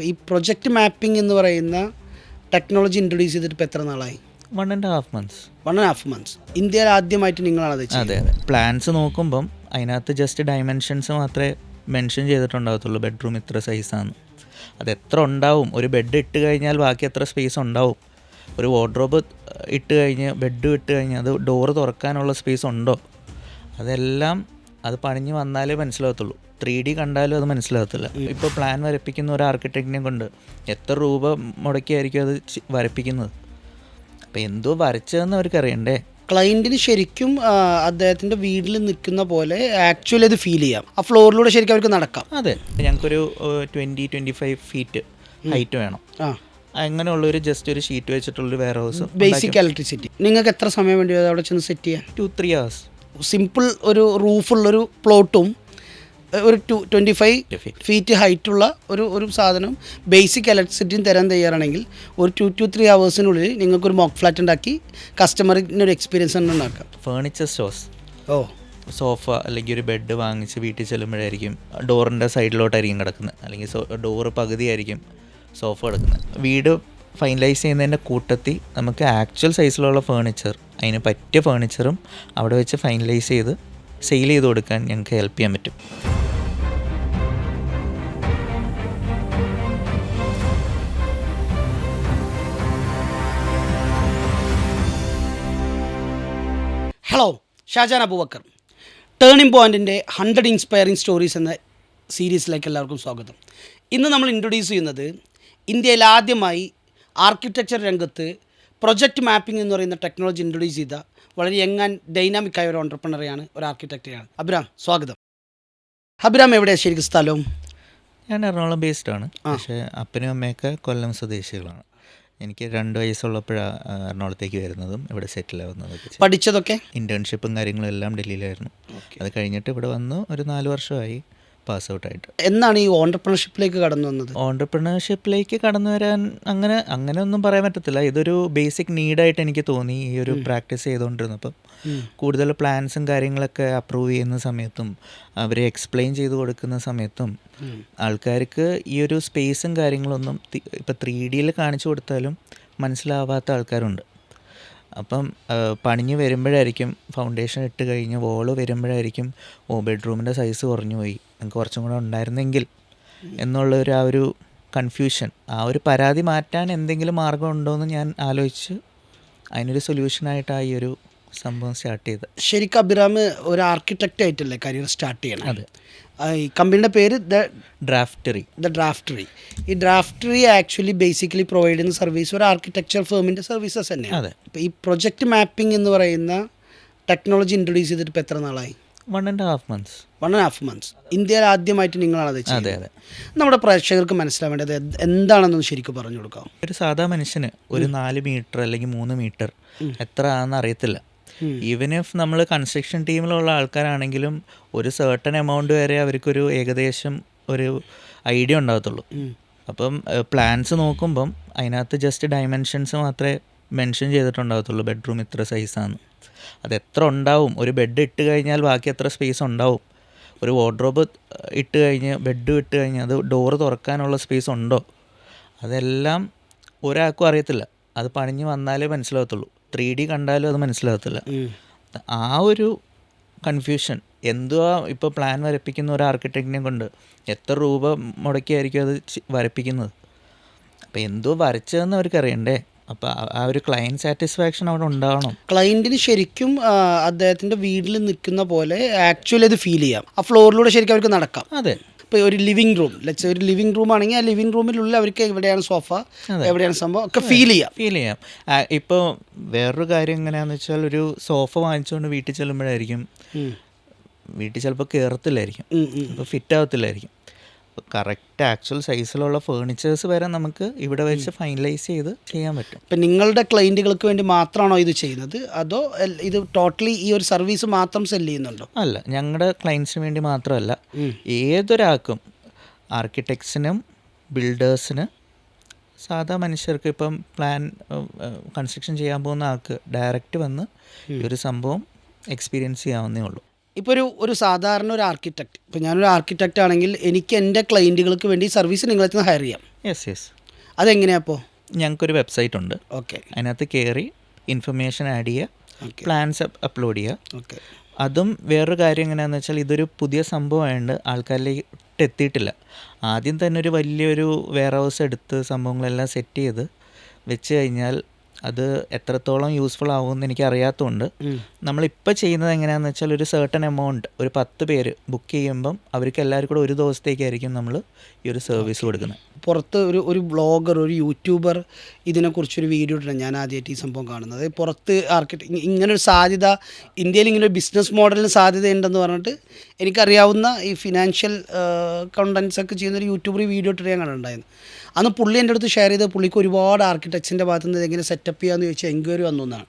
ഇപ്പോൾ ഈ project mapping എന്ന് പറയുന്ന ടെക്നോളജി ഇൻട്രൊഡ്യൂസ് ചെയ്തിട്ട് ഇപ്പോൾ എത്ര നാളായി? One and half months one and half months ഇന്ത്യയിൽ ആദ്യമായിട്ട് നിങ്ങളാണ് അത് അതെ അതെ. പ്ലാൻസ് നോക്കുമ്പം അതിനകത്ത് ജസ്റ്റ് ഡയമെൻഷൻസ് മാത്രമേ മെൻഷൻ ചെയ്തിട്ടുണ്ടാകത്തുള്ളൂ. ബെഡ്റൂം ഇത്ര സൈസാണ് അത് എത്ര ഉണ്ടാവും? ഒരു ബെഡ് ഇട്ട് കഴിഞ്ഞാൽ ബാക്കി എത്ര സ്പേസ് ഉണ്ടാവും? ഒരു വാർഡ്രോബ് ഇട്ട് കഴിഞ്ഞ് ബെഡ് ഇട്ട് കഴിഞ്ഞ് അത് ഡോറ് തുറക്കാനുള്ള സ്പേസ് ഉണ്ടോ? അതെല്ലാം അത് പണിഞ്ഞ് വന്നാലേ മനസ്സിലാകത്തുള്ളൂ. ത്രീ ഡി കണ്ടാലും അത് മനസ്സിലാകത്തില്ല. ഇപ്പോൾ പ്ലാൻ വരപ്പിക്കുന്ന ഒരു ആർക്കിടെക്റ്റിനെ കൊണ്ട് എത്ര രൂപ മുടക്കിയായിരിക്കും അത് വരപ്പിക്കുന്നത്? അപ്പോൾ എന്തോ വരച്ചതെന്ന് അവർക്ക് അറിയണ്ടേ ക്ലയന്റിന് ശരിക്കും അദ്ദേഹത്തിന്റെ വീട്ടിൽ നിൽക്കുന്ന പോലെ ആക്ച്വലി അത് ഫീൽ ചെയ്യാം. ആ ഫ്ലോറിലൂടെ ശരിക്കും അവർക്ക് നടക്കാം. അതെ. ഞങ്ങൾക്കൊരു twenty twenty five feet height വേണം. ആ. അങ്ങനെയുള്ളൊരു ജസ്റ്റ് ഒരു ഷീറ്റ് വെച്ചിട്ടുള്ളൊരു വെയർ ഹൗസ് ബേസിക് ഇലക്ട്രിസിറ്റി നിങ്ങൾക്ക് എത്ര സമയം വേണ്ടി വരും? അവിടെ ചെന്ന് സെറ്റ് ചെയ്യാൻ? ടു ത്രീ ഹവേഴ്സ് സിമ്പിൾ ഒരു റൂഫുള്ളൊരു പ്ലോട്ടും ഒരു ടു ട്വന്റി ഫൈവ് ഫീറ്റ് ഹൈറ്റുള്ള ഒരു ഒരു സാധനം ബേസിക് ഇലക്ട്രിസിറ്റിയും തരാൻ തയ്യാറാണെങ്കിൽ ഒരു ടു ടു ത്രീ ഹവേഴ്സിനുള്ളിൽ നിങ്ങൾക്കൊരു മോക്ക് ഫ്ലാറ്റ് ഉണ്ടാക്കി കസ്റ്റമറിന് ഒരു എക്സ്പീരിയൻസ് തന്നെ ഉണ്ടാക്കാം. ഫേണിച്ചർ സ്റ്റോഴ്സ് ഓ. സോഫ അല്ലെങ്കിൽ ഒരു ബെഡ് വാങ്ങിച്ച് വീട്ടിൽ ചെല്ലുമ്പോഴായിരിക്കും ഡോറിന്റെ സൈഡിലോട്ടായിരിക്കും കിടക്കുന്നത്. അല്ലെങ്കിൽ ഡോറ് പകുതിയായിരിക്കും സോഫ കിടക്കുന്നത്. വീട് ഫൈനലൈസ് ചെയ്യുന്നതിന്റെ കൂട്ടത്തിൽ നമുക്ക് ആക്ച്വൽ സൈസിലുള്ള ഫേണിച്ചർ അതിന് പറ്റിയ ഫേണിച്ചറും അവിടെ വെച്ച് ഫൈനലൈസ് ചെയ്ത് സെയിൽ ചെയ്ത് കൊടുക്കാൻ ഞങ്ങൾക്ക് ഹെൽപ്പ് ചെയ്യാൻ പറ്റും. ഷാജാൻ അബൂബക്കർ. ടേണിംഗ് പോയിന്റിന്റെ ഹൺഡ്രഡ് ഇൻസ്പയറിംഗ് സ്റ്റോറീസ് എന്ന സീരീസിലേക്ക് എല്ലാവർക്കും സ്വാഗതം. ഇന്ന് നമ്മൾ ഇൻട്രൊഡ്യൂസ് ചെയ്യുന്നത് ഇന്ത്യയിൽ ആദ്യമായി ആർക്കിടെക്ചർ രംഗത്ത് പ്രൊജക്റ്റ് മാപ്പിംഗ് എന്ന് പറയുന്ന ടെക്നോളജി ഇൻട്രൊഡ്യൂസ് ചെയ്ത വളരെ യങ് ആൻഡ് ഡൈനാമിക് ആയ ഒരു ഓണ്ടർപ്രണറെയാണ് ഒരു ആർക്കിടെക്റ്റെയാണ് അബ്രാം സ്വാഗതം. അബ്രാം എവിടെയാണ് ശരിക്കും സ്ഥലവും ഞാൻ എറണാകുളം ബേസ്ഡ് ആണ്. പക്ഷേ അപ്പനും അമ്മയൊക്കെ കൊല്ലം സ്വദേശികളാണ്. എനിക്ക് രണ്ട് വയസ്സുള്ളപ്പോഴാണ് എറണാകുളത്തേക്ക് വരുന്നതും ഇവിടെ സെറ്റിൽ ആവുന്നതും പഠിച്ചതൊക്കെ? ഇന്റേൺഷിപ്പും കാര്യങ്ങളും എല്ലാം ഡൽഹിയിലായിരുന്നു. അത് കഴിഞ്ഞിട്ട് ഇവിടെ വന്നു ഒരു നാല് വർഷമായി. പാസ് ഔട്ടായിട്ട് എന്നാണ് ഈ ഓണ്ടർപ്രണർഷിപ്പിലേക്ക് കടന്നു വന്നത്? ഓണ്ടർപ്രണർഷിപ്പിലേക്ക് കടന്നു വരാൻ അങ്ങനെ അങ്ങനെ ഒന്നും പറയാൻ പറ്റത്തില്ല. ഇതൊരു ബേസിക് നീഡായിട്ട് എനിക്ക് തോന്നി ഈ ഒരു പ്രാക്ടീസ് ചെയ്തുകൊണ്ടിരുന്നപ്പം കൂടുതൽ പ്ലാൻസും കാര്യങ്ങളൊക്കെ അപ്രൂവ് ചെയ്യുന്ന സമയത്തും അവരെ എക്സ്പ്ലെയിൻ ചെയ്ത് കൊടുക്കുന്ന സമയത്തും ആൾക്കാർക്ക് ഈ ഒരു സ്പേസും കാര്യങ്ങളൊന്നും ഇപ്പം ത്രീ ഡിയിൽ കാണിച്ചു കൊടുത്താലും മനസ്സിലാവാത്ത ആൾക്കാരുണ്ട്. അപ്പം പണിഞ്ഞ് വരുമ്പോഴായിരിക്കും ഫൗണ്ടേഷൻ ഇട്ട് കഴിഞ്ഞ് വോൾ വരുമ്പോഴായിരിക്കും ഓ ബെഡ്റൂമിന്റെ സൈസ് കുറഞ്ഞു പോയി. നമുക്ക് കുറച്ചും കൂടെ ഉണ്ടായിരുന്നെങ്കിൽ എന്നുള്ളൊരു ആ ഒരു കൺഫ്യൂഷൻ ആ ഒരു പരാതി മാറ്റാൻ എന്തെങ്കിലും മാർഗമുണ്ടോ എന്ന് ഞാൻ ആലോചിച്ച് അതിനൊരു സൊല്യൂഷനായിട്ട് ആ ഈ ഒരു സംഭവം സ്റ്റാർട്ട് ചെയ്തത് ശരിക്കും അഭിറാം ഒരു ആർക്കിടെക്റ്റ് ആയിട്ടല്ലേ കരിയർ സ്റ്റാർട്ട് ചെയ്യണം? അതെ. ഈ കമ്പനിയുടെ പേര് ദ ഡ്രാഫ്റ്ററി ദ ഡ്രാഫ്റ്ററി ഈ ഡ്രാഫ്റ്ററി ആക്ച്വലി ബേസിക്കലി പ്രൊവൈഡ് ചെയ്യുന്ന സർവീസ് ഒരു ആർക്കിടെക്ചർ ഫേമിന്റെ സർവീസസ് തന്നെയാണ്. അതെ. ഈ പ്രൊജക്റ്റ് മാപ്പിംഗ് എന്ന് പറയുന്ന ടെക്നോളജി ഇൻട്രൊഡ്യൂസ് ചെയ്തിട്ട് ഇപ്പോൾ എത്ര നാളായി? One and half months one and half months ഇന്ത്യയിൽ ആദ്യമായിട്ട് നിങ്ങളാണ് അത് അതെ അതെ. നമ്മുടെ പ്രേക്ഷകർക്ക് മനസ്സിലാവേണ്ടത് എന്താണെന്ന് എന്താണെന്നൊന്ന് ശരിക്കും പറഞ്ഞു കൊടുക്കാം. ഒരു സാധാ മനുഷ്യന് ഒരു നാല് മീറ്റർ അല്ലെങ്കിൽ മൂന്ന് മീറ്റർ എത്ര ആണെന്ന് അറിയത്തില്ല. ഈവൻ ഇഫ് നമ്മൾ കൺസ്ട്രക്ഷൻ ടീമിലുള്ള ആൾക്കാരാണെങ്കിലും ഒരു സെർട്ടൺ എമൗണ്ട് വരെ അവർക്കൊരു ഏകദേശം ഒരു ഐഡിയ ഉണ്ടാകത്തുള്ളൂ. അപ്പം പ്ലാൻസ് നോക്കുമ്പം അതിനകത്ത് ജസ്റ്റ് ഡയമെൻഷൻസ് മാത്രമേ മെൻഷൻ ചെയ്തിട്ടുണ്ടാകത്തുള്ളൂ. ബെഡ്റൂം ഇത്ര സൈസാണ് അത് എത്ര ഉണ്ടാവും? ഒരു ബെഡ് ഇട്ട് കഴിഞ്ഞാൽ ബാക്കി എത്ര സ്പേസ് ഉണ്ടാവും? ഒരു വാർഡ്രോബ് ഇട്ട് കഴിഞ്ഞ് ബെഡ് ഇട്ട് കഴിഞ്ഞാൽ അത് ഡോറ് തുറക്കാനുള്ള സ്പേസ് ഉണ്ടോ? അതെല്ലാം ഒരാൾക്കും അറിയത്തില്ല. അത് പണിഞ്ഞ് വന്നാലേ മനസ്സിലാകത്തുള്ളൂ. ത്രീ ഡി കണ്ടാലും അത് മനസ്സിലാകത്തില്ല. ആ ഒരു കൺഫ്യൂഷൻ. എന്തുവാ ഇപ്പോൾ പ്ലാൻ വരപ്പിക്കുന്ന ഒരു ആർക്കിടെക്റ്റിനെ കൊണ്ട് എത്ര രൂപ മുടക്കിയായിരിക്കും അത് വരപ്പിക്കുന്നത്? അപ്പോൾ എന്തോ വരച്ചതെന്ന് അവർക്ക് അറിയണ്ടേ അപ്പോൾ ആ ഒരു ക്ലയന്റ് സാറ്റിസ്ഫാക്ഷൻ അവിടെ ഉണ്ടാവണം. ക്ലയന്റിന് ശരിക്കും അദ്ദേഹത്തിന്റെ വീട്ടിൽ നിൽക്കുന്ന പോലെ ആക്ച്വലി അത് ഫീൽ ചെയ്യാം. ആ ഫ്ലോറിലൂടെ ശരിക്കും അവർക്ക് നടക്കാം. അതെ. ഇപ്പോൾ ഒരു ലിവിങ് റൂം ലെറ്റ്സ് ഒരു ലിവിങ് റൂം ആണെങ്കിൽ ആ ലിവിങ് റൂമിലുള്ള അവർക്ക് എവിടെയാണ് സോഫ എവിടെയാണ് സംഭവം? ഒക്കെ ഫീൽ ചെയ്യാം. ഫീൽ ചെയ്യാം. ഇപ്പോൾ വേറൊരു കാര്യം എങ്ങനെയാണെന്ന് വെച്ചാൽ ഒരു സോഫ വാങ്ങിച്ചുകൊണ്ട് വീട്ടിൽ ചെല്ലുമ്പോഴായിരിക്കും. വീട്ടിൽ ചിലപ്പോൾ കയറത്തില്ലായിരിക്കും. അപ്പോൾ ഫിറ്റ് ആവത്തില്ലായിരിക്കും. കറക്റ്റ് ആക്ച്വൽ സൈസിലുള്ള ഫേണിച്ചേഴ്സ് വരെ നമുക്ക് ഇവിടെ വെച്ച് ഫൈനലൈസ് ചെയ്ത് ചെയ്യാൻ പറ്റും. ഇപ്പം നിങ്ങളുടെ ക്ലയന്റുകൾക്ക് വേണ്ടി മാത്രമാണോ ഇത് ചെയ്യുന്നത്? അതോ ഇത് ടോട്ടലി ഈ ഒരു സർവീസ് മാത്രം സെൽ ചെയ്യുന്നുണ്ടോ? അല്ല ഞങ്ങളുടെ ക്ലയൻസിന് വേണ്ടി മാത്രമല്ല ഏതൊരാൾക്കും ആർക്കിടെക്ട്സിനും ബിൽഡേഴ്സിന് സാധാ മനുഷ്യർക്ക് ഇപ്പം പ്ലാൻ കൺസ്ട്രക്ഷൻ ചെയ്യാൻ പോകുന്ന ആൾക്ക് ഡയറക്റ്റ് വന്ന് ഈ ഒരു സംഭവം എക്സ്പീരിയൻസ് ചെയ്യാവുന്നേ ഉള്ളൂ. ഇപ്പോൾ ഒരു ഒരു സാധാരണ ഒരു ആർക്കിടെക്റ്റ് ഇപ്പോൾ ഞാനൊരു ആർക്കിടെക്റ്റ് ആണെങ്കിൽ എനിക്ക് എന്റെ ക്ലയന്റുകൾക്ക് വേണ്ടി സർവീസ് നിങ്ങളെ നിന്ന് ഹയർ ചെയ്യാം. യെസ് യെസ് അതെങ്ങനെയാണ് അപ്പോൾ ഞങ്ങൾക്കൊരു വെബ്സൈറ്റ് ഉണ്ട്. ഓക്കെ അതിനകത്ത് കയറി ഇൻഫർമേഷൻ ആഡ് ചെയ്യുക പ്ലാൻസ് അപ്ലോഡ് ചെയ്യുക. ഓക്കെ അതും വേറൊരു കാര്യം എങ്ങനെയാണെന്ന് വെച്ചാൽ ഇതൊരു പുതിയ സംഭവമായതുകൊണ്ട് ആൾക്കാരിലേക്ക് എത്തിയിട്ടില്ല. ആദ്യം തന്നെ ഒരു വലിയൊരു വെയർ ഹൗസ് എടുത്ത് സംഭവങ്ങളെല്ലാം സെറ്റ് ചെയ്ത് വെച്ച് കഴിഞ്ഞാൽ അത് എത്രത്തോളം യൂസ്ഫുൾ ആവുമെന്ന് എനിക്ക് അറിയാത്തതുകൊണ്ട് നമ്മളിപ്പോൾ ചെയ്യുന്നത് എങ്ങനെയാണെന്ന് വെച്ചാൽ ഒരു സർട്ടൺ എമൗണ്ട് ഒരു പത്ത് പേര് ബുക്ക് ചെയ്യുമ്പം അവർക്ക് എല്ലാവർക്കും കൂടെ ഒരു ദിവസത്തേക്കായിരിക്കും നമ്മൾ ഈ ഒരു സർവീസ് കൊടുക്കുന്നത്. പുറത്ത് ഒരു ഒരു ബ്ലോഗർ ഒരു യൂട്യൂബർ ഇതിനെക്കുറിച്ചൊരു വീഡിയോ ഇട്ടിട്ടുണ്ട് ഞാൻ ആദ്യമായിട്ട് ഈ സംഭവം കാണുന്നത്. പുറത്ത് ആർക്കിടെക്ട് ഇങ്ങനൊരു സാധ്യത ഇന്ത്യയിൽ ഇങ്ങനെ ഒരു ബിസിനസ് മോഡലിന് സാധ്യതയുണ്ടെന്ന് പറഞ്ഞിട്ട് എനിക്കറിയാവുന്ന ഈ ഫിനാൻഷ്യൽ കണ്ടൻസ് ഒക്കെ ചെയ്യുന്ന ഒരു യൂട്യൂബർ വീഡിയോ ഇട്ടിട്ട് ഞാൻ കണ്ടിട്ടുണ്ടായിരുന്നു. അന്ന് പുള്ളി എന്റെ അടുത്ത് ഷെയർ ചെയ്ത് പുള്ളിക്ക് ഒരുപാട് ആർക്കിടെക്ചറിന്റെ ഭാഗത്ത് നിന്ന് എങ്ങനെ സെറ്റപ്പ് ചെയ്യാന്ന് ചോദിച്ചാൽ എൻക്വയറി വന്നു എന്നാണ്.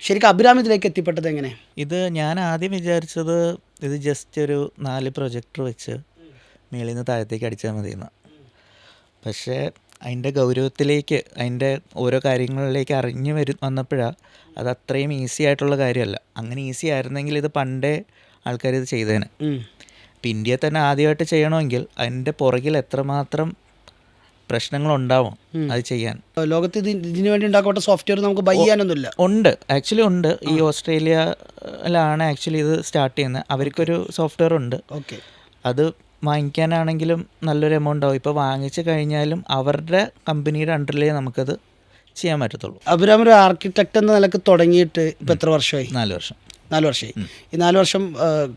ശരിക്കും അഭിരാം ഇതിലേക്ക് എത്തിപ്പെട്ടത് എങ്ങനെ? ഇത് ഞാൻ ആദ്യം വിചാരിച്ചത് ഇത് ജസ്റ്റ് ഒരു നാല് പ്രൊജക്ടർ വെച്ച് മേളിൽ നിന്ന് താഴത്തേക്ക് അടിച്ചാൽ മതിയെന്ന്. പക്ഷേ അതിന്റെ ഗൗരവത്തിലേക്ക് അതിന്റെ ഓരോ കാര്യങ്ങളിലേക്ക് അറിഞ്ഞു വരും വന്നപ്പോഴാണ് അത് അത്രയും ഈസി ആയിട്ടുള്ള കാര്യമല്ല. അങ്ങനെ ഈസി ആയിരുന്നെങ്കിൽ ഇത് പണ്ടേ ആൾക്കാർ ഇത് ചെയ്തേനെ. ഉം. ഇപ്പം ഇന്ത്യയിൽ തന്നെ ആദ്യമായിട്ട് ചെയ്യണമെങ്കിൽ അതിന്റെ പുറകിൽ എത്രമാത്രം പ്രശ്നങ്ങളുണ്ടാവും അത് ചെയ്യാൻ. ലോകത്ത് ഇതിനു വേണ്ടി ഉണ്ടാക്കപ്പെട്ട സോഫ്റ്റ്വെയർ നമുക്ക് ബൈ ചെയ്യാനൊന്നുമില്ല. ഉണ്ട്. ആക്ച്വലി ഉണ്ട്. ഈ ഓസ്ട്രേലിയയിലാണ് ആക്ച്വലി ഇത് സ്റ്റാർട്ട് ചെയ്യുന്നത്. അവർക്കൊരു സോഫ്റ്റ്വെയർ ഉണ്ട്. ഓക്കെ. അത് വാങ്ങിക്കാനാണെങ്കിലും നല്ലൊരു എമൗണ്ട് ആവും. ഇപ്പോൾ വാങ്ങിച്ചു കഴിഞ്ഞാലും അവരുടെ കമ്പനിയുടെ അണ്ടറിലേ നമുക്കത് ചെയ്യാൻ പറ്റത്തുള്ളൂ. അബ്രഹാം ഒരു ആർക്കിടെക്ട് എന്ന നിലയ്ക്ക് തുടങ്ങിയിട്ട് ഇപ്പം എത്ര വർഷമായി? നാല് വർഷം. നാല് വർഷമായി. ഈ നാല് വർഷം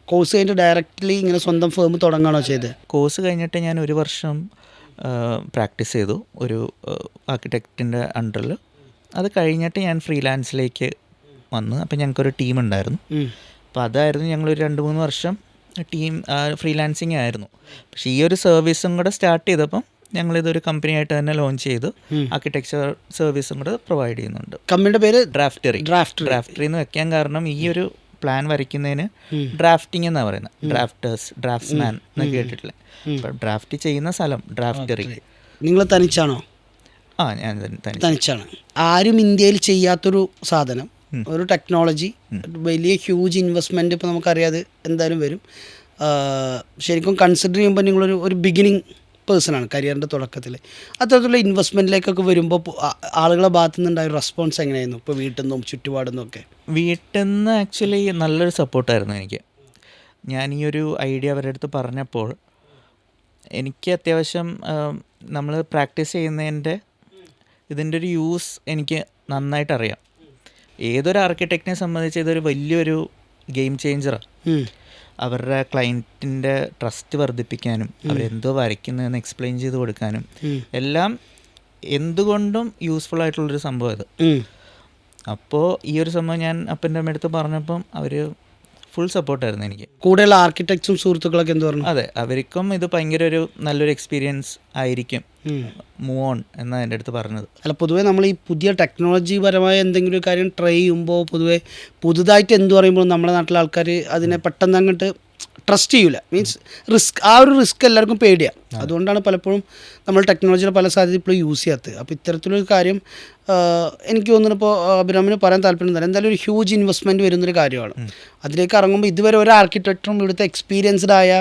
കോഴ്സ് കഴിഞ്ഞിട്ട് ഡയറക്റ്റ്ലി ഇങ്ങനെ സ്വന്തം ഫേം തുടങ്ങുകയാണോ ചെയ്തത്? കോഴ്സ് കഴിഞ്ഞിട്ട് ഞാൻ ഒരു വർഷം പ്രാക്ടീസ് ചെയ്തു. ഒരു ആർക്കിടെക്റ്റിന്റെ അണ്ടറിൽ അത് കഴിഞ്ഞിട്ട് ഞാൻ ഫ്രീലാൻസിലേക്ക് വന്ന്. അപ്പം ഞങ്ങൾക്കൊരു ടീം ഉണ്ടായിരുന്നു. അപ്പം അപ്പോൾ അതായിരുന്നു ഞങ്ങളൊരു രണ്ട് മൂന്ന് വർഷം ടീം ഫ്രീലാൻസിങ് ആയിരുന്നു. പക്ഷേ ഈ ഒരു സർവീസും കൂടെ സ്റ്റാർട്ട് ചെയ്തപ്പം ഞങ്ങളിതൊരു കമ്പനിയായിട്ട് തന്നെ ലോഞ്ച് ചെയ്തു. ആർക്കിടെക്ചർ സർവീസും കൂടെ പ്രൊവൈഡ് ചെയ്യുന്നുണ്ട്. കമ്പനിയുടെ പേര്? ഡ്രാഫ്റ്ററി ഡ്രാഫ്റ്റ് ഡ്രാഫ്റ്ററി എന്ന് വെക്കാൻ കാരണം ഈ ഒരു പ്ലാൻ വരയ്ക്കുന്നതിന് ഡ്രാഫ്റ്റിംഗ് എന്നാണ് പറയുന്നത് ഡ്രാഫ്റ്റേഴ്സ് ഡ്രാഫ്റ്റ്സ്മാൻ എന്ന് കേട്ടിട്ടില്ല? അപ്പം ഡ്രാഫ്റ്റ് ചെയ്യുന്ന സ്ഥലം ഡ്രാഫ്റ്ററി നിങ്ങൾ തനിച്ചാണോ? ആ ഞാൻ തനിച്ചാണ്. ആരും ഇന്ത്യയിൽ ചെയ്യാത്തൊരു സാധനം ഒരു ടെക്നോളജി വലിയ ഹ്യൂജ് ഇൻവെസ്റ്റ്മെന്റ് ഇപ്പോൾ നമുക്കറിയാതെ എന്തായാലും വരും. ശരിക്കും കൺസിഡർ ചെയ്യുമ്പോൾ നിങ്ങളൊരു ഒരു ബിഗിനിങ് പേഴ്സണാണ് കരിയറിന്റെ തുടക്കത്തിൽ അത്തരത്തിലുള്ള ഇൻവെസ്റ്റ്മെന്റിലേക്കൊക്കെ വരുമ്പോൾ ആളുകളെ ഭാഗത്തു നിന്നുണ്ടായ റെസ്പോൺസ് എങ്ങനെയായിരുന്നു? ഇപ്പോൾ വീട്ടിൽ നിന്നും ചുറ്റുപാടിൽ നിന്നും ഒക്കെ. വീട്ടിൽ നിന്ന് ആക്ച്വലി നല്ലൊരു സപ്പോർട്ടായിരുന്നു എനിക്ക്. ഞാൻ ഈ ഒരു ഐഡിയ അവരുടെ അടുത്ത് പറഞ്ഞപ്പോൾ എനിക്ക് അത്യാവശ്യം നമ്മൾ പ്രാക്ടീസ് ചെയ്യുന്നതിന്റെ ഇതിന്റെ ഒരു യൂസ് എനിക്ക് നന്നായിട്ട് അറിയാം. ഏതൊരു ആർക്കിടെക്റ്റിനെ സംബന്ധിച്ച് ഇതൊരു വലിയൊരു ഗെയിം ചേഞ്ചറാണ്. അവരുടെ ക്ലയന്റിന്റെ ട്രസ്റ്റ് വർദ്ധിപ്പിക്കാനും അവരെന്തോ വരയ്ക്കുന്നതെന്ന് എക്സ്പ്ലെയിൻ ചെയ്ത് കൊടുക്കാനും എല്ലാം എന്തുകൊണ്ടും യൂസ്ഫുൾ ആയിട്ടുള്ളൊരു സംഭവം ഇത്. അപ്പോൾ ഈ ഒരു സംഭവം ഞാൻ അപ്പന്റെ അമ്മ അടുത്ത് പറഞ്ഞപ്പം അവർ ഫുൾ സപ്പോർട്ടായിരുന്നു എനിക്ക്. കൂടെയുള്ള ആർക്കിടെക്ട്സും സുഹൃത്തുക്കളൊക്കെ എന്ത് പറഞ്ഞു? അതെ അവർക്കും ഇത് ഭയങ്കര ഒരു നല്ലൊരു എക്സ്പീരിയൻസ് ആയിരിക്കും. മൂവ് ഓൺ എന്നാണ് എന്റെ അടുത്ത് പറഞ്ഞത്. അല്ല പൊതുവേ നമ്മൾ ഈ പുതിയ ടെക്നോളജി പരമായ എന്തെങ്കിലും ഒരു കാര്യം ട്രൈ ചെയ്യുമ്പോൾ പൊതുവേ പുതുതായിട്ട് എന്ത് പറയുമ്പോൾ നമ്മുടെ നാട്ടിലെ ആൾക്കാർ അതിനെ പെട്ടെന്ന് അങ്ങോട്ട് ട്രസ്റ്റ് ചെയ്യൂല. മീൻസ് റിസ്ക് ആ ഒരു റിസ്ക് എല്ലാവർക്കും പേടിയാണ് അതുകൊണ്ടാണ് പലപ്പോഴും നമ്മൾ ടെക്നോളജിയുടെ പല സാധ്യത ഇപ്പോൾ യൂസ് ചെയ്യാത്തത്. അപ്പോൾ ഇത്തരത്തിലൊരു കാര്യം എനിക്ക് തോന്നുന്നു ഇപ്പോൾ അഭിരാമിന് പറയാൻ താല്പര്യം തന്നെ എന്തായാലും ഒരു ഹ്യൂജ് ഇൻവെസ്റ്റ്മെന്റ് വരുന്നൊരു കാര്യമാണ്. അതിലേക്ക് ഇറങ്ങുമ്പോൾ ഇതുവരെ ഒരു ആർക്കിടെക്ടറും ഇവിടുത്തെ എക്സ്പീരിയൻസ്ഡ് ആയ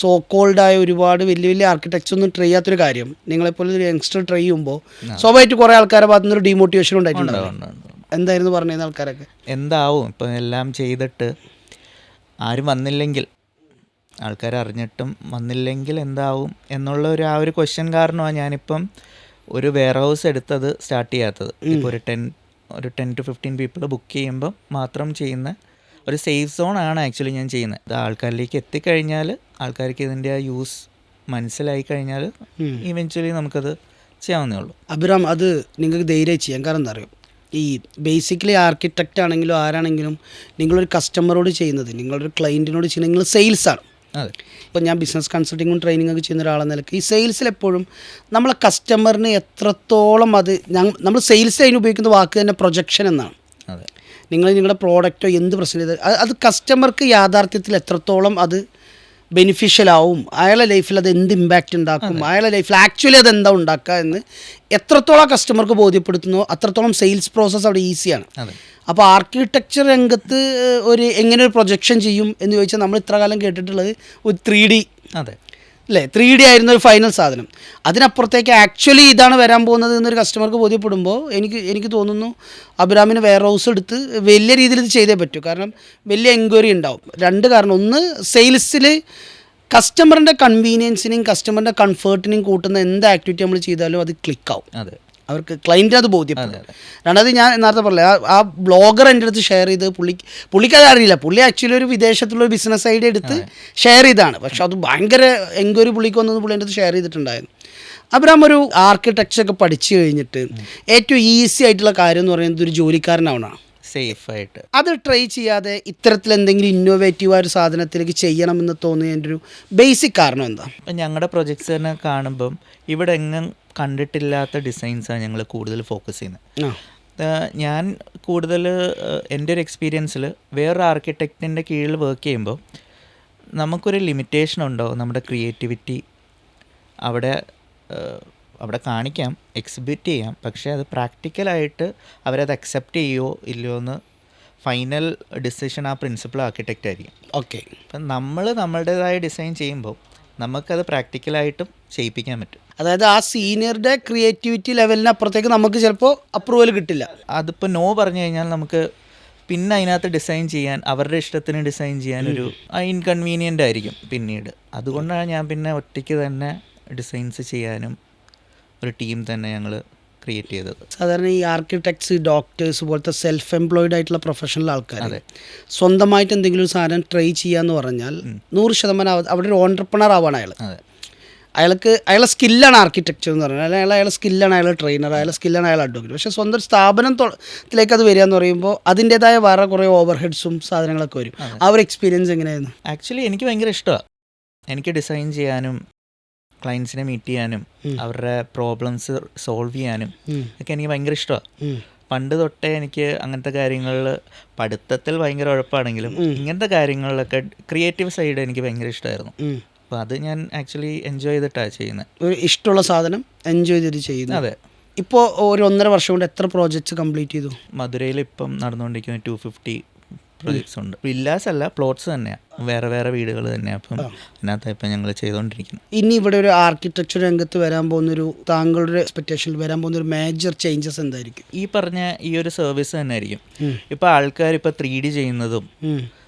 സോ കോൾഡ് ആയ ഒരുപാട് വലിയ വലിയ ആർക്കിടെക്ട്സ് ഒന്നും ട്രൈ ചെയ്യാത്തൊരു കാര്യം. നിങ്ങളെപ്പോലെ ഒരു യങ്സ്റ്റർ ട്രൈ ചെയ്യുമ്പോൾ സ്വാഭാവികമായിട്ട് കുറേ ആൾക്കാരെ ഭാഗത്തു ഒരു ഡീമോട്ടിവേഷൻ ഉണ്ടായിട്ടുണ്ടാവും ഉണ്ട്, ഉണ്ട്. എന്തായിരുന്നു പറഞ്ഞിരുന്ന ആൾക്കാരൊക്കെ? എന്താവും? ഇപ്പം എല്ലാം ചെയ്തിട്ട് ആരും വന്നില്ലെങ്കിൽ ആൾക്കാർ അറിഞ്ഞിട്ടും വന്നില്ലെങ്കിൽ എന്താവും എന്നുള്ള ഒരു ആ ഒരു ക്വസ്റ്റ്യൻ കാരണമാണ് ഞാനിപ്പം ഒരു വെയർ ഹൗസ് എടുത്തത് സ്റ്റാർട്ട് ചെയ്യാത്തത്. ഇപ്പോൾ ഒരു ടെൻ ഒരു ten to fifteen people book ചെയ്യുമ്പം മാത്രം ചെയ്യുന്ന ഒരു സേഫ് സോൺ ആണ് ആക്ച്വലി ഞാൻ ചെയ്യുന്നത്. ഇത് ആൾക്കാരിലേക്ക് എത്തിക്കഴിഞ്ഞാൽ ആൾക്കാർക്ക് ഇതിന്റെ ആ യൂസ് മനസ്സിലായി കഴിഞ്ഞാൽ ഇവൻച്വലി നമുക്കത് ചെയ്യാവുന്നേ ഉള്ളൂ. അഭിറാം അത് നിങ്ങൾക്ക് ധൈര്യം ചെയ്യാം. കാരണം എന്താ അറിയോ? ഈ ബേസിക്കലി ആർക്കിടെക്റ്റ് ആണെങ്കിലും ആരാണെങ്കിലും നിങ്ങളൊരു കസ്റ്റമറോട് ചെയ്യുന്നത് നിങ്ങളൊരു ക്ലയന്റിനോട് ചെയ്യുന്നത് നിങ്ങൾ സെയിൽസാണ് അതെ. ഇപ്പോൾ ഞാൻ ബിസിനസ് കൺസൾട്ടിങ്ങും ട്രെയിനിങ് ഒക്കെ ചെയ്യുന്ന ഒരാളെന്ന നിലയ്ക്ക് ഈ സെയിൽസിൽ എപ്പോഴും നമ്മളെ കസ്റ്റമറിന് എത്രത്തോളം അത് ഞങ്ങൾ നമ്മൾ സെയിൽസ് അതിന് ഉപയോഗിക്കുന്ന വാക്ക് തന്നെ പ്രൊജക്ഷൻ എന്നാണ്. അതെ. നിങ്ങൾ നിങ്ങളുടെ പ്രോഡക്റ്റോ എന്ത് പ്രശ്നം ചെയ്ത് അത് കസ്റ്റമർക്ക് യാഥാർത്ഥ്യത്തിൽ എത്രത്തോളം അത് ബെനിഫിഷ്യൽ ആവും. അയാളുടെ ലൈഫിൽ അത് എന്ത് ഇമ്പാക്റ്റ് ഉണ്ടാക്കും? അയാളുടെ ലൈഫിൽ ആക്ച്വലി അത് എന്താ ഉണ്ടാക്കുക എന്ന് എത്രത്തോളം കസ്റ്റമർക്ക് ബോധ്യപ്പെടുത്തുന്നു അത്രത്തോളം സെയിൽസ് പ്രോസസ്സ് അവിടെ ഈസിയാണ് അപ്പോൾ ആർക്കിടെക്ചർ രംഗത്ത് ഒരു എങ്ങനെ ഒരു പ്രൊജക്ഷൻ ചെയ്യും എന്ന് ചോദിച്ചാൽ നമ്മൾ ഇത്ര കാലം കേട്ടിട്ടുള്ളത് ഒരു ത്രീ ഡി അതെ. അല്ലേ? ത്രീ ഡി ആയിരുന്ന ഒരു ഫൈനൽ സാധനം. അതിനപ്പുറത്തേക്ക് ആക്ച്വലി ഇതാണ് വരാൻ പോകുന്നത് എന്നൊരു കസ്റ്റമർക്ക് ബോധ്യപ്പെടുമ്പോൾ എനിക്ക് എനിക്ക് തോന്നുന്നു അബ്രാമിന് വെയർ ഹൗസ് എടുത്ത് വലിയ രീതിയിൽ ഇത് ചെയ്തേ പറ്റൂ. കാരണം വലിയ എൻക്വയറി ഉണ്ടാവും. രണ്ട് കാരണം. ഒന്ന് സെയിൽസിൽ കസ്റ്റമറിന്റെ കൺവീനിയൻസിനെയും കസ്റ്റമറിന്റെ കംഫർട്ടിനെയും കൂട്ടുന്ന എന്ത് ആക്ടിവിറ്റി നമ്മൾ ചെയ്താലും അത് ക്ലിക്കാവും അതെ. അവർക്ക് ക്ലൈന്റ് അത് ബോധ്യപ്പെടും. രണ്ടാമത് ഞാൻ നേരത്തെ പറഞ്ഞില്ല ആ- ബ്ലോഗർ എന്റെ അടുത്ത് ഷെയർ ചെയ്ത് പുള്ളി പുള്ളിക്ക് അത് അറിയില്ല. പുള്ളി ആക്ച്വലി ഒരു വിദേശത്തുള്ള ഒരു ബിസിനസ് ഐഡിയ എടുത്ത് ഷെയർ ചെയ്താണ്. പക്ഷെ അത് ഭയങ്കര എൻക്വയറി പുള്ളിക്ക് വന്നത് പുള്ളി എന്റെ അടുത്ത് ഷെയർ ചെയ്തിട്ടുണ്ടായിരുന്നു. അബ്രാം ഒരു ആർക്കിടെക്ചർ ഒക്കെ പഠിച്ചു കഴിഞ്ഞിട്ട് ഏറ്റവും ഈസി ആയിട്ടുള്ള കാര്യം എന്ന് പറയുന്നത് ഒരു ജോലിക്കാരനാവണമാണ് സേഫ് ആയിട്ട്. അത് ട്രൈ ചെയ്യാതെ ഇത്തരത്തിൽ എന്തെങ്കിലും ഇന്നോവേറ്റീവായ ഒരു സാധനത്തിലേക്ക് ചെയ്യണമെന്ന് തോന്നിയ എന്റെ ഒരു ബേസിക് കാരണം എന്താ? ഇപ്പം ഞങ്ങളുടെ പ്രൊജക്ട്സ് തന്നെ കാണുമ്പം ഇവിടെ എങ്ങും കണ്ടിട്ടില്ലാത്ത ഡിസൈൻസാണ് ഞങ്ങൾ കൂടുതൽ ഫോക്കസ് ചെയ്യുന്നത്. ഞാൻ കൂടുതൽ എന്റെ ഒരു എക്സ്പീരിയൻസിൽ വേറൊരു ആർക്കിടെക്റ്റിന്റെ കീഴിൽ വർക്ക് ചെയ്യുമ്പോൾ നമുക്കൊരു ലിമിറ്റേഷൻ ഉണ്ടോ? നമ്മുടെ ക്രിയേറ്റിവിറ്റി അവിടെ അവിടെ കാണിക്കാം എക്സിബിറ്റ് ചെയ്യാം. പക്ഷേ അത് പ്രാക്ടിക്കലായിട്ട് അവരത് അക്സെപ്റ്റ് ചെയ്യുമോ ഇല്ലയോ എന്ന് ഫൈനൽ ഡിസിഷൻ ആ പ്രിൻസിപ്പൾ ആർക്കിടെക്റ്റ് ആയിരിക്കും. ഓക്കെ. അപ്പം നമ്മൾ നമ്മളുടേതായ ഡിസൈൻ ചെയ്യുമ്പോൾ നമുക്കത് പ്രാക്ടിക്കലായിട്ടും ചെയ്യിപ്പിക്കാൻ പറ്റും. അതായത് ആ സീനിയറുടെ ക്രിയേറ്റിവിറ്റി ലെവലിന് അപ്പുറത്തേക്ക് നമുക്ക് ചിലപ്പോൾ അപ്രൂവൽ കിട്ടില്ല. അതിപ്പോൾ നോ പറഞ്ഞു കഴിഞ്ഞാൽ നമുക്ക് പിന്നെ അതിനകത്ത് ഡിസൈൻ ചെയ്യാൻ അവരുടെ ഇഷ്ടത്തിന് ഡിസൈൻ ചെയ്യാൻ ഒരു ഇൻകൺവീനിയന്റ് ആയിരിക്കും പിന്നീട്. അതുകൊണ്ടാണ് ഞാൻ പിന്നെ ഒറ്റയ്ക്ക് തന്നെ ഡിസൈൻസ് ചെയ്യാനും ഒരു ടീം തന്നെ ഞങ്ങൾ ക്രിയേറ്റ് ചെയ്തത്. സാധാരണ ഈ ആർക്കിടെക്ട്സ് ഡോക്ടേഴ്സ് പോലത്തെ സെൽഫ് എംപ്ലോയിഡ് ആയിട്ടുള്ള പ്രൊഫഷണൽ ആൾക്കാർ അതെ. സ്വന്തമായിട്ട് എന്തെങ്കിലും സാധനം ട്രൈ ചെയ്യാന്ന് പറഞ്ഞാൽ നൂറ് ശതമാനം അവ- അവിടെ ഒരു ഓണ്ടർപ്രണർ ആവാണ് അയാൾ അതെ. അയാൾക്ക് അയാളെ സ്കില്ലാണ് ആർക്കിടെക്ചർ എന്ന് പറയുന്നത്. അല്ലെങ്കിൽ അയാൾ അയാളെ സ്കില്ലാണ് അയാൾ ട്രെയിനർ അയാളെ സ്കില്ലാണ് അയാൾ അഡ്വക്കേറ്റ് പക്ഷേ സ്വന്തം സ്ഥാപനത്തിലേക്ക് സ്ഥാപനം ത്തിലേക്ക് അത് വരിക എന്ന് പറയുമ്പോൾ അതിന്റെതായ വേറെ കുറേ ഓവർ ഹെഡ്സും സാധനങ്ങളൊക്കെ വരും. ആ ഒരു എക്സ്പീരിയൻസ് എങ്ങനെയായിരുന്നു? ആക്ച്വലി എനിക്ക് ഭയങ്കര ഇഷ്ടമാണ് എനിക്ക് ഡിസൈൻ ചെയ്യാനും ക്ലയൻസിനെ മീറ്റ് ചെയ്യാനും അവരുടെ പ്രോബ്ലംസ് സോൾവ് ചെയ്യാനും. ഒക്കെ എനിക്ക് ഭയങ്കര ഇഷ്ടമാണ്. പണ്ട് തൊട്ടേ എനിക്ക് അങ്ങനത്തെ കാര്യങ്ങളിൽ പഠിത്തത്തിൽ ഭയങ്കര ഉഴപ്പാണെങ്കിലും ഇങ്ങനത്തെ കാര്യങ്ങളിലൊക്കെ ക്രിയേറ്റീവ് സൈഡ് എനിക്ക് ഭയങ്കര ഇഷ്ടമായിരുന്നു. അപ്പോൾ അത് ഞാൻ ആക്ച്വലി എൻജോയ് ചെയ്തിട്ടാണ് ചെയ്യുന്നത്. ഒരു ഇഷ്ടമുള്ള സാധനം എൻജോയ് ചെയ്ത് ചെയ്യുന്നത്. അതെ. ഇപ്പോൾ ഒരു ഒന്നര വർഷം കൊണ്ട് എത്ര പ്രോജക്ട്സ് കംപ്ലീറ്റ് ചെയ്തു? മധുരയിൽ ഇപ്പം നടന്നുകൊണ്ടിരിക്കുന്ന ടു ഫിഫ്റ്റി പ്രൊജക്ട്സ് ഉണ്ട്. വില്ലാസ് അല്ല പ്ലോട്ട്സ് തന്നെയാണ് വേറെ വേറെ വീടുകൾ തന്നെയാണ് അപ്പം അതിനകത്ത് ഇപ്പം ഞങ്ങൾ ചെയ്തുകൊണ്ടിരിക്കുന്നു. ഇനി ഇവിടെ ഒരു ആർക്കിടെക്ചർ രംഗത്ത് വരാൻ പോകുന്നൊരു താങ്കളുടെ എക്സ്പെക്ടേഷനിൽ വരാൻ പോകുന്ന ഒരു മേജർ ചേഞ്ചസ് എന്തായിരിക്കും? ഈ പറഞ്ഞ ഈ ഒരു സർവീസ് തന്നെ ആയിരിക്കും ഇപ്പം ആൾക്കാർ ഇപ്പം ത്രീ ഡി ചെയ്യുന്നതും.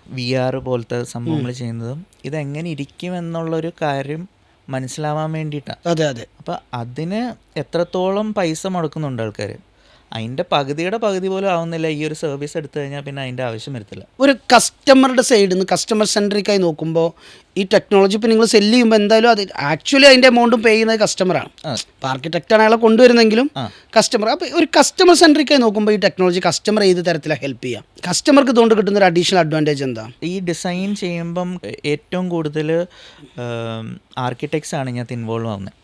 വി ആർ പോലത്തെ സംഭവങ്ങൾ ചെയ്യുന്നതും ഇതെങ്ങനെ ഇരിക്കും എന്നുള്ളൊരു കാര്യം മനസ്സിലാവാൻ വേണ്ടിയിട്ടാണ് അതെ അതെ. അപ്പോൾ അതിന് എത്രത്തോളം പൈസ മുടക്കുന്നുണ്ട് ആൾക്കാർ അതിന്റെ പകുതിയുടെ പകുതി പോലും ആവുന്നില്ല. ഈ ഒരു സർവീസ് എടുത്തു കഴിഞ്ഞാൽ പിന്നെ അതിന്റെ ആവശ്യം വരത്തില്ല. ഒരു കസ്റ്റമറുടെ സൈഡിൽ നിന്ന് കസ്റ്റമർ സെൻട്രിക്കായി നോക്കുമ്പോൾ ഈ ടെക്നോളജി ഇപ്പം നിങ്ങൾ സെല്ല് ചെയ്യുമ്പോൾ എന്തായാലും അത് ആക്ച്വലി അതിന്റെ എമൗണ്ടും പേ ചെയ്യുന്നത് കസ്റ്റമറാണ് ആർക്കിടെക്റ്റാണ് അയാളെ കൊണ്ടുവരുന്നെങ്കിലും കസ്റ്റമർ അപ്പോൾ ഒരു കസ്റ്റമർ സെൻട്രിക്കായി നോക്കുമ്പോൾ ഈ ടെക്നോളജി കസ്റ്റമർ ഏത് തരത്തിലാണ് ഹെൽപ്പ് ചെയ്യാം? കസ്റ്റമർക്ക് ഇതുകൊണ്ട് കിട്ടുന്ന ഒരു അഡീഷണൽ അഡ്വാന്റേജ് എന്താ? ഈ ഡിസൈൻ ചെയ്യുമ്പം ഏറ്റവും കൂടുതൽ ആർക്കിടെക്ട്സ് ആണ് ഇതിനകത്ത് ഇൻവോൾവ് ആവുന്നത്.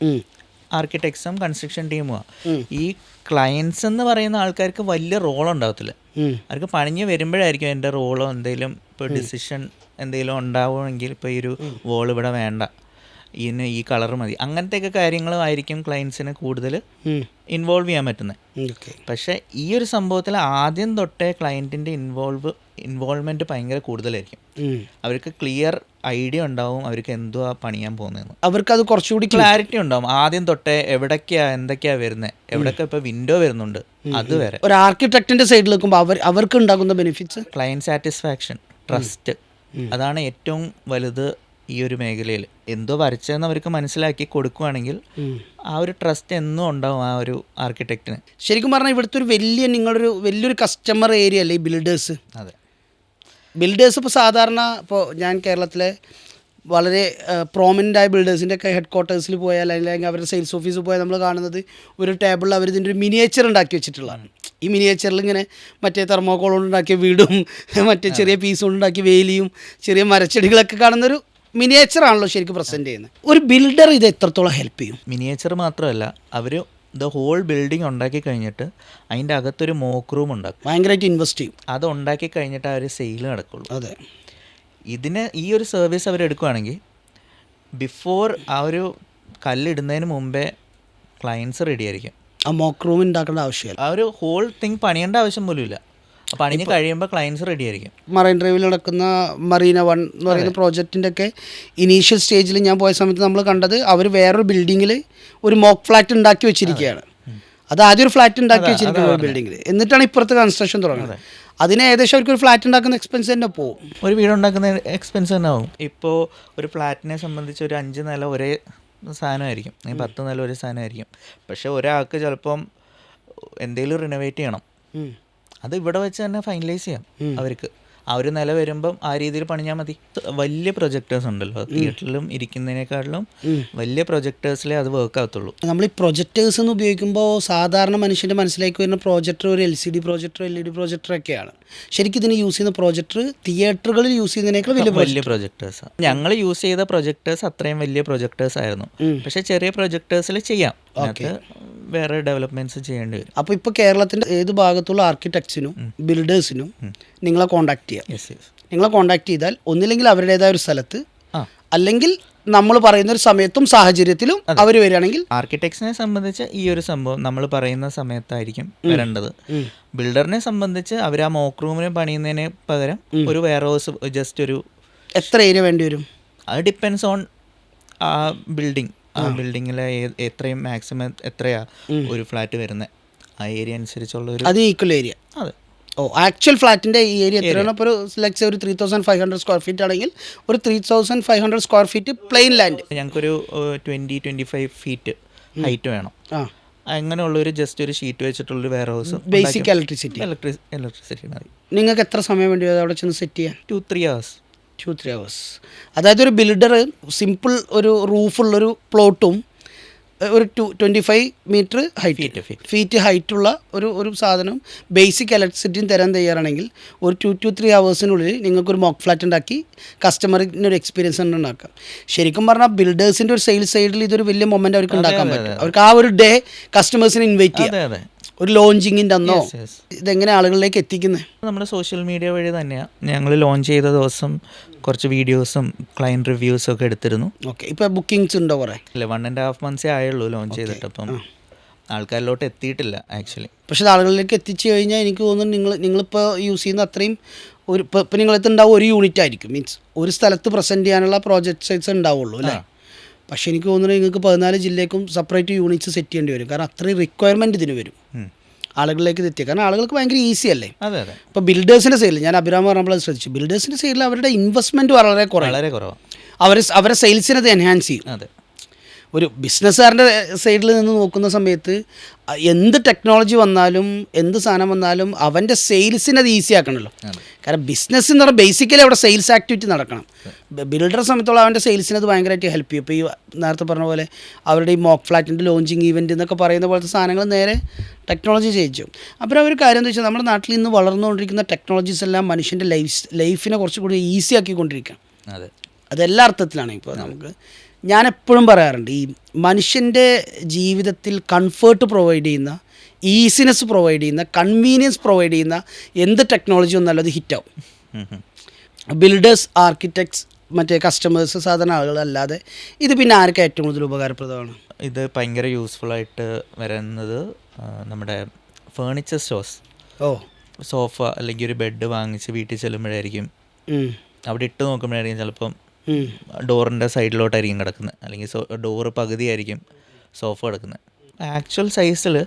ആർക്കിടെക്ട്സും കൺസ്ട്രക്ഷൻ ടീമുമാണ് ഈ ക്ലയൻസ് എന്ന് പറയുന്ന ആൾക്കാർക്ക് വലിയ റോൾ ഉണ്ടാവത്തില്ല. അവർക്ക് പണിഞ്ഞ് വരുമ്പോഴായിരിക്കും എന്റെ റോളോ എന്തെങ്കിലും ഇപ്പോൾ ഡിസിഷൻ എന്തെങ്കിലും ഉണ്ടാവുമെങ്കിൽ ഇപ്പോൾ ഈ ഒരു വോൾ ഇവിടെ വേണ്ട. ഇതിന് ഈ കളർ മതി. അങ്ങനത്തെയൊക്കെ കാര്യങ്ങളുമായിരിക്കും ക്ലയൻസിന് കൂടുതൽ. ഇൻവോൾവ് ചെയ്യാൻ പറ്റുന്നത്. പക്ഷെ പക്ഷേ ഈ ഒരു സംഭവത്തിൽ ആദ്യം തൊട്ടേ ക്ലയന്റിന്റെ ഇൻവോൾവ് ഇൻവോൾവ്മെന്റ് ഭയങ്കര കൂടുതലായിരിക്കും. അവർക്ക് ക്ലിയർ ഐഡിയ ഉണ്ടാവും അവർക്ക് എന്തുവാ പണിയാൻ പോകുന്നതെന്ന്. അവർക്ക് അത് കുറച്ചുകൂടി ക്ലാരിറ്റി ഉണ്ടാവും. ആദ്യം തൊട്ടേ എവിടൊക്കെയാ എന്തൊക്കെയാ വരുന്നത് എവിടൊക്കെ ഇപ്പൊ വിൻഡോ വരുന്നുണ്ട് അതുവരെ ഒരു ആർക്കിടെക്ടിന്റെ സൈഡിൽ നിൽക്കുമ്പോൾ അവർ അവർക്ക് ഉണ്ടാകുന്ന ബെനിഫിറ്റ്സ് ക്ലയന്റ് സാറ്റിസ്ഫാക്ഷൻ ട്രസ്റ്റ് അതാണ് ഏറ്റവും വലുത് ഈ ഒരു മേഖലയിൽ എന്തോ വരച്ചതെന്ന് അവർക്ക് മനസ്സിലാക്കി കൊടുക്കുകയാണെങ്കിൽ ആ ഒരു ട്രസ്റ്റ് എന്നും ഉണ്ടാവും ആ ഒരു ആർക്കിടെക്റ്റിന് ശരിക്കും പറഞ്ഞാൽ ഇവിടുത്തെ ഒരു വലിയ നിങ്ങളൊരു വലിയൊരു കസ്റ്റമർ ഏരിയ അല്ലേ ഈ ബിൽഡേഴ്സ് അതെ. ബിൽഡേഴ്സ് ഇപ്പോൾ സാധാരണ ഇപ്പോൾ ഞാൻ കേരളത്തിലെ വളരെ പ്രോമിനന്റ് ആയ ബിൽഡേഴ്സിന്റെ ഒക്കെ ഹെഡ് ക്വാർട്ടേഴ്സിൽ പോയാൽ അല്ലെങ്കിൽ അവരുടെ സെയിൽസ് ഓഫീസിൽ പോയാൽ നമ്മൾ കാണുന്നത് ഒരു ടേബിളിൽ അവർ ഇതിന്റെ ഒരു മിനിയേച്ചർ ഉണ്ടാക്കി വെച്ചിട്ടുള്ളതാണ്. ഈ മിനിയേച്ചറിൽ ഇങ്ങനെ മറ്റേ തെർമോക്കോൾ കൊണ്ടുണ്ടാക്കിയ വീടും മറ്റേ ചെറിയ പീസ് കൊണ്ടുണ്ടാക്കിയ വേലിയും ചെറിയ മരച്ചെടികളൊക്കെ കാണുന്നൊരു മിനിയേച്ചറാണല്ലോ ശരിക്കും പ്രസന്റ് ചെയ്യുന്നത്. ഒരു ബിൽഡർ ഇത് എത്രത്തോളം ഹെൽപ്പ് ചെയ്യും? മിനിയേച്ചർ മാത്രമല്ല അവർ ദ ഹോൾ ബിൽഡിംഗ് ഉണ്ടാക്കി കഴിഞ്ഞിട്ട് അതിന്റെ അകത്തൊരു മോക്ക് റൂം ഉണ്ടാക്കും. ഭയങ്കരമായിട്ട് ഇൻവെസ്റ്റ് ചെയ്യും. അത് ഉണ്ടാക്കി കഴിഞ്ഞിട്ട് ആ ഒരു സെയിൽ നടക്കുള്ളൂ. അതെ. ഇതിന് ഈ ഒരു സർവീസ് അവർ എടുക്കുകയാണെങ്കിൽ ബിഫോർ ആ ഒരു കല്ലിടുന്നതിന് മുമ്പേ ക്ലയൻസ് റെഡി ആയിരിക്കും. ആ മോക്ക് റൂം ഉണ്ടാക്കേണ്ട ആവശ്യമില്ല. ആ ഒരു ഹോൾ തിങ് പണിയേണ്ട ആവശ്യം പോലും ഇല്ല. പണിഞ്ഞ് കഴിയുമ്പോൾ ക്ലയൻസ് റെഡി ആയിരിക്കും. മറൈൻ ഡ്രൈവിൽ നടക്കുന്ന മറീന വൺ എന്ന് പറയുന്ന പ്രോജക്റ്റിന്റെ ഒക്കെ ഇനീഷ്യൽ സ്റ്റേജിൽ ഞാൻ പോയ സമയത്ത് നമ്മൾ കണ്ടത് അവർ വേറൊരു ബിൽഡിങ്ങിൽ ഒരു മോക്ക് ഫ്ലാറ്റ് ഉണ്ടാക്കി വെച്ചിരിക്കുകയാണ്. അത്. ആദ്യം ഒരു ഫ്ലാറ്റ് ഉണ്ടാക്കി വെച്ചിരിക്കുന്ന ഒരു ബിൽഡിങ്ങിൽ എന്നിട്ടാണ് ഇപ്പുറത്ത് കൺസ്ട്രക്ഷൻ തുടങ്ങുന്നത്. അതിന് ഏകദേശം അവർക്ക് ഒരു ഫ്ലാറ്റ് ഉണ്ടാക്കുന്ന എക്സ്പെൻസ് തന്നെ പോകും. ഒരു വീട് ഉണ്ടാക്കുന്ന എക്സ്പെൻസ് തന്നെ ആവും. ഇപ്പോൾ ഒരു ഫ്ലാറ്റിനെ സംബന്ധിച്ച് ഒരു അഞ്ച് നില ഒരേ സാധനമായിരിക്കും. പത്ത് നില ഒരേ സാധനമായിരിക്കും. പക്ഷേ ഒരാൾക്ക് ചിലപ്പം എന്തെങ്കിലും റിനോവേറ്റ് ചെയ്യണം. അത് ഇവിടെ വെച്ച് തന്നെ ഫൈനലൈസ് ചെയ്യാം അവർക്ക്. ആ ഒരു നില വരുമ്പം ആ രീതിയിൽ പണിഞ്ഞാൽ മതി. വലിയ പ്രൊജക്ടേഴ്സ് ഉണ്ടല്ലോ. തിയേറ്ററിലും ഇരിക്കുന്നതിനേക്കാളും വലിയ പ്രൊജക്ടേഴ്സിലേ അത് വർക്ക് ആകത്തുള്ളൂ നമ്മൾ ഈ പ്രൊജക്ടേഴ്സ് എന്ന് ഉപയോഗിക്കുമ്പോൾ സാധാരണ മനുഷ്യന്റെ മനസ്സിലേക്ക് വരുന്ന പ്രോജക്ടർ ഒരു L C D projector L E D projector ഒക്കെയാണ്. ശരിക്കും ഇതിന് യൂസ് ചെയ്യുന്ന പ്രൊജക്ടർ തിയേറ്ററുകളിൽ യൂസ് ചെയ്യുന്നതിനേക്കാൾ വലിയ വലിയ പ്രൊജക്ടേഴ്സ് ഞങ്ങൾ യൂസ് ചെയ്ത പ്രൊജക്ടേഴ്സ് അത്രയും വലിയ പ്രൊജക്ടേഴ്സ് ആയിരുന്നു. പക്ഷെ ചെറിയ പ്രൊജക്ടേഴ്സിൽ ചെയ്യാം. വേറെ ഡെവലപ്മെന്റ്സ് ചെയ്യേണ്ടി വരും. അപ്പോൾ ഇപ്പോൾ കേരളത്തിന്റെ ഏത് ഭാഗത്തുള്ള ആർക്കിടെക്ട്സിനും ബിൽഡേഴ്സിനും നിങ്ങളെ കോൺടാക്ട് ചെയ്യാം. നിങ്ങളെ കോൺടാക്ട് ചെയ്താൽ ഒന്നില്ലെങ്കിൽ അവരുടേതായ ഒരു സ്ഥലത്ത് അല്ലെങ്കിൽ നമ്മൾ പറയുന്ന ഒരു സമയത്തും സാഹചര്യത്തിലും അവർ വരികയാണെങ്കിൽ ആർക്കിടെക്ട്സിനെ സംബന്ധിച്ച് ഈ ഒരു സംഭവം നമ്മൾ പറയുന്ന സമയത്തായിരിക്കും വരേണ്ടത്. ബിൽഡറിനെ സംബന്ധിച്ച് അവർ ആ മോക്ക് റൂമിനെ പണിയുന്നതിന് പകരം ഒരു വെയർ ഹൗസ് ജസ്റ്റ് ഒരു എത്ര ഏരിയ വേണ്ടി വരും? അത് ഡിപ്പെൻസ് ഓൺ ആ ബിൽഡിംഗ് ആ ബിൽഡിങ്ങിലെ എത്രയും മാക്സിമം എത്രയാ ഒരു ഫ്ലാറ്റ് വരുന്നത് ആ ഏരിയ അനുസരിച്ചുള്ള ഒരു അത് ഈക്വൽ ഏരിയ അതെ. ഓ ആക്ച്വൽ ഫ്ലാറ്റിന്റെ ഈ ഏരിയ എത്രയാണ്? അപ്പോൾ ഒരു ലക്സ് ഒരു three thousand five hundred square feet ആണെങ്കിൽ ഒരു three thousand five hundred square feet plain land ഞങ്ങൾക്കൊരു twenty twenty five feet height വേണം. ആ. അങ്ങനെയുള്ള ഒരു ജസ്റ്റ് ഒരു sheet വെച്ചിട്ടുള്ളൊരു warehouse basic electricity electri electricity മതി. നിങ്ങൾക്ക് എത്ര സമയം വേണ്ടി അവിടെ ചെന്ന് സെറ്റ് ചെയ്യാൻ? Two three hours two three hours അതായത് ഒരു ബിൽഡർ സിമ്പിൾ ഒരു റൂഫുള്ളൊരു പ്ലോട്ടും ഒരു two twenty five meter height. Feet ഹൈറ്റുള്ള ഒരു ഒരു സാധനം. ബേസിക് ഇലക്ട്രിസിറ്റിയും തരാൻ തയ്യാറാണെങ്കിൽ ഒരു ടു ടു ത്രീ ഹവേഴ്സിനുള്ളിൽ നിങ്ങൾക്കൊരു മോക്ക് ഫ്ലാറ്റ് ഉണ്ടാക്കി കസ്റ്റമറിന് ഒരു എക്സ്പീരിയൻസ് തന്നെ ഉണ്ടാക്കാം. ശരിക്കും പറഞ്ഞാൽ ബിൽഡേഴ്സിന്റെ ഒരു സെയിൽസ് സൈഡിൽ ഇതൊരു വലിയ മൊമെന്റ് അവർക്ക് ഉണ്ടാക്കാൻ പറ്റും. അവർക്ക് ആ ഒരു ഡേ കസ്റ്റമേഴ്സിനെ ഇൻവൈറ്റ് ചെയ്യാം. ഒരു ലോഞ്ചിങ്ങിന്റെ അന്നോ. ഇതെങ്ങനെ ആളുകളിലേക്ക് എത്തിക്കുന്നത് നമ്മുടെ സോഷ്യൽ മീഡിയ വഴി തന്നെയാണ് ഞങ്ങൾ ലോഞ്ച് ചെയ്ത ദിവസം കുറച്ച് വീഡിയോസും ക്ലയന്റ് റിവ്യൂസും ഒക്കെ എടുത്തിരുന്നു. ഓക്കെ. ഇപ്പോൾ ബുക്കിംഗ്സ് ഉണ്ടോ കുറേ? ഇല്ല വൺ ആൻഡ് ഹാഫ് മന്ത്സേ ആയുള്ളൂ ലോഞ്ച് ചെയ്തിട്ട് അപ്പം ആൾക്കാരിലോട്ട് എത്തിയിട്ടില്ല ആക്ച്വലി പക്ഷേ ആളുകളിലേക്ക് എത്തിച്ചു കഴിഞ്ഞാൽ എനിക്ക് തോന്നുന്നു നിങ്ങൾ നിങ്ങളിപ്പോൾ യൂസ് ചെയ്യുന്ന അത്രയും ഒരു ഇപ്പം ഉണ്ടാവും ഒരു യൂണിറ്റ് ആയിരിക്കും. മീൻസ് ഒരു സ്ഥലത്ത് പ്രസന്റ് ചെയ്യാനുള്ള പ്രോജക്റ്റ് സൈസ് ഉണ്ടാവുള്ളൂ അല്ലേ? പക്ഷേ എനിക്ക് തോന്നുന്നത് നിങ്ങൾക്ക് പതിനാല് ജില്ലയ്ക്കും സെപ്പറേറ്റ് യൂണിറ്റ്സ് സെറ്റ് ചെയ്യേണ്ടി വരും. കാരണം അത്രയും റിക്വയർമെന്റ് ഇതിന് വരും. ആളുകളിലേക്ക് ഇത് എത്തിക്കുക കാരണം ആളുകൾക്ക് ഭയങ്കര ഈസി അല്ലേ? ഇപ്പോൾ ബിൽഡേഴ്സിന്റെ സൈഡിൽ ഞാൻ അഭിരാമ പറഞ്ഞപ്പോൾ ശ്രദ്ധിച്ചു. ബിൽഡേഴ്സിന്റെ സൈഡിൽ അവരുടെ ഇൻവെസ്റ്റ്മെന്റ് വളരെ കുറവ് വളരെ കുറവാണ് അവർ അവരെ സെയിൽസിനെ എൻഹാൻസ് ചെയ്യും. അതെ. ഒരു ബിസിനസ്സുകാരന്റെ സൈഡിൽ നിന്ന് നോക്കുന്ന സമയത്ത് എന്ത് ടെക്നോളജി വന്നാലും എന്ത് സാധനം വന്നാലും അവന്റെ സെയിൽസിനെ അത് ഈസി ആക്കണമല്ലോ കാരണം ബിസിനസ് എന്ന് പറഞ്ഞാൽ ബേസിക്കലി അവിടെ സെയിൽസ് ആക്ടിവിറ്റി നടക്കണം. ബിൽഡറെ സമയത്തോളം അവന്റെ സെയിൽസിന് അത് ഭയങ്കരമായിട്ട് ഹെൽപ്പ് ചെയ്യും. ഇപ്പോൾ ഈ നേരത്തെ പറഞ്ഞ പോലെ അവരുടെ ഈ മോക്ക് ഫ്ലാറ്റിന്റെ ലോഞ്ചിങ് ഇവന്റ് എന്നൊക്കെ പറയുന്ന പോലത്തെ സാധനങ്ങൾ നേരെ ടെക്നോളജി ചെയ്യിച്ചു അപ്പോൾ ഒരു കാര്യം എന്താ വെച്ചാൽ നമ്മുടെ നാട്ടിൽ ഇന്ന് വളർന്നുകൊണ്ടിരിക്കുന്ന ടെക്നോളജീസ് എല്ലാം മനുഷ്യന്റെ ലൈഫ് ലൈഫിനെ കുറച്ചുകൂടി ഈസി ആക്കിക്കൊണ്ടിരിക്കുകയാണ്. അതെ. അതെല്ലാ അർത്ഥത്തിലാണ് ഇപ്പോൾ നമുക്ക് ഞാൻ എപ്പോഴും പറയാറുണ്ട് ഈ മനുഷ്യന്റെ ജീവിതത്തിൽ കംഫേർട്ട് പ്രൊവൈഡ് ചെയ്യുന്ന ഈസിനെസ് പ്രൊവൈഡ് ചെയ്യുന്ന കൺവീനിയൻസ് പ്രൊവൈഡ് ചെയ്യുന്ന എന്ത് ടെക്നോളജി ഒന്നും അത് ഹിറ്റാവും. ബിൽഡേഴ്സ് ആർക്കിടെക്ട്സ് മറ്റേ കസ്റ്റമേഴ്സ് സാധാരണ ആളുകളല്ലാതെ ഇത് പിന്നെ ആർക്ക് ഏറ്റവും കൂടുതൽ ഉപകാരപ്രദമാണ്? ഇത് ഭയങ്കര യൂസ്ഫുൾ ആയിട്ട് വരുന്നത് നമ്മുടെ ഫേണിച്ചർ സ്റ്റോഴ്സ് ഓ. സോഫ അല്ലെങ്കിൽ ഒരു ബെഡ് വാങ്ങിച്ച് വീട്ടിൽ ചെല്ലുമ്പോഴായിരിക്കും. അവിടെ ഇട്ട് നോക്കുമ്പോഴായിരിക്കും ചിലപ്പം ഡോറിന്റെ സൈഡിലോട്ടായിരിക്കും കിടക്കുന്നത്. അല്ലെങ്കിൽ സോ ഡോറ് പകുതിയായിരിക്കും സോഫ കിടക്കുന്നത്. ആക്ച്വൽ സൈസിൽ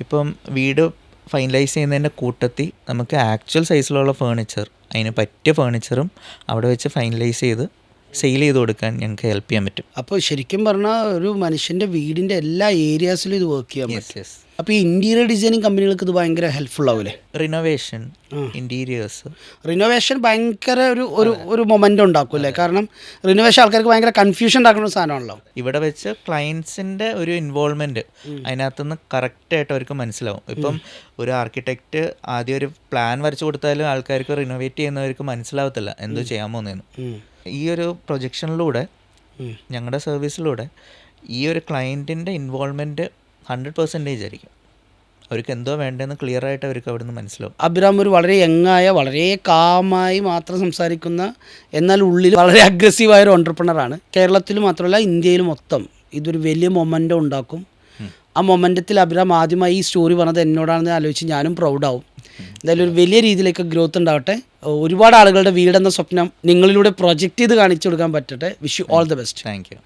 ഇപ്പം വീട് ഫൈനലൈസ് ചെയ്യുന്നതിന്റെ കൂട്ടത്തിൽ നമുക്ക് ആക്ച്വൽ സൈസിലുള്ള ഫേണിച്ചർ അതിന് പറ്റിയ ഫേണിച്ചറും അവിടെ വെച്ച് ഫൈനലൈസ് ചെയ്ത് സെയിൽ ചെയ്ത് കൊടുക്കാൻ ഞങ്ങൾക്ക് ഹെൽപ്പ് ചെയ്യാൻ പറ്റും. അപ്പോൾ ശരിക്കും പറഞ്ഞാൽ ഒരു മനുഷ്യന്റെ വീടിന്റെ എല്ലാ ഏരിയാസിലും ഇത് വർക്ക് ചെയ്യാൻ പറ്റും. അപ്പോൾ ഈ ഇന്റീരിയർ ഡിസൈനിങ് കമ്പനികൾക്ക് ഇത് ഭയങ്കര ഹെൽപ്ഫുൾ ആവില്ലേ റിനോവേഷൻ ഇന്റീരിയേഴ്സ് റിനോവേഷൻ ഭയങ്കര ഒരു ഒരു ഒരു മൊമെന്റ് ഉണ്ടാക്കും അല്ലേ കാരണം റിനോവേഷൻ ആൾക്കാർക്ക് ഭയങ്കര കൺഫ്യൂഷൻ ഉണ്ടാക്കുന്ന സാധനമാണല്ലോ. ഇവിടെ വെച്ച് ക്ലയൻസിന്റെ ഒരു ഇൻവോൾവ്മെന്റ് അതിനകത്തുനിന്ന് കറക്റ്റായിട്ട് അവർക്ക് മനസ്സിലാവും. ഇപ്പം ഒരു ആർക്കിടെക്റ്റ് ആദ്യം ഒരു പ്ലാൻ വരച്ചു കൊടുത്താലും ആൾക്കാർക്ക് റിനോവേറ്റ് ചെയ്യുന്നവർക്ക് മനസ്സിലാവത്തില്ല. എന്തോ ചെയ്യാൻ പോകുന്നതെന്ന്. ഈ ഒരു പ്രൊജക്ഷനിലൂടെ ഞങ്ങളുടെ സർവീസിലൂടെ ഈ ഒരു ക്ലയന്റിന്റെ ഇൻവോൾവ്മെന്റ് ഹൺഡ്രഡ് പെർസെന്റേജ് ആയിരിക്കും. അവർക്ക് എന്തോ വേണ്ടതെന്ന് ക്ലിയർ ആയിട്ട് അവർക്ക് അവിടുന്ന് മനസ്സിലാവും. അബ്രാം ഒരു വളരെ യങ്ങായ വളരെ കാമായി മാത്രം സംസാരിക്കുന്ന എന്നാൽ ഉള്ളിൽ വളരെ അഗ്രസീവായ ഒരു ഓണ്ടർപ്രണറാണ് കേരളത്തിൽ മാത്രമല്ല ഇന്ത്യയിൽ മൊത്തം ഇതൊരു വലിയ മൊമെന്റ് ഉണ്ടാക്കും. ആ മൊമെന്റത്തിൽ അഭിരാം ആദ്യമായി ഈ സ്റ്റോറി പറഞ്ഞത് എന്നോടാണെന്ന് ആലോചിച്ച് ഞാനും പ്രൗഡാവും എന്തായാലും ഒരു വലിയ രീതിയിലേക്ക് ഗ്രോത്ത് ഉണ്ടാവട്ടെ. ഒരുപാട് ആളുകളുടെ വീടെന്ന സ്വപ്നം നിങ്ങളിലൂടെ പ്രൊജക്റ്റ് ചെയ്ത് കാണിച്ചു കൊടുക്കാൻ പറ്റട്ടെ. Wish you all the best thank you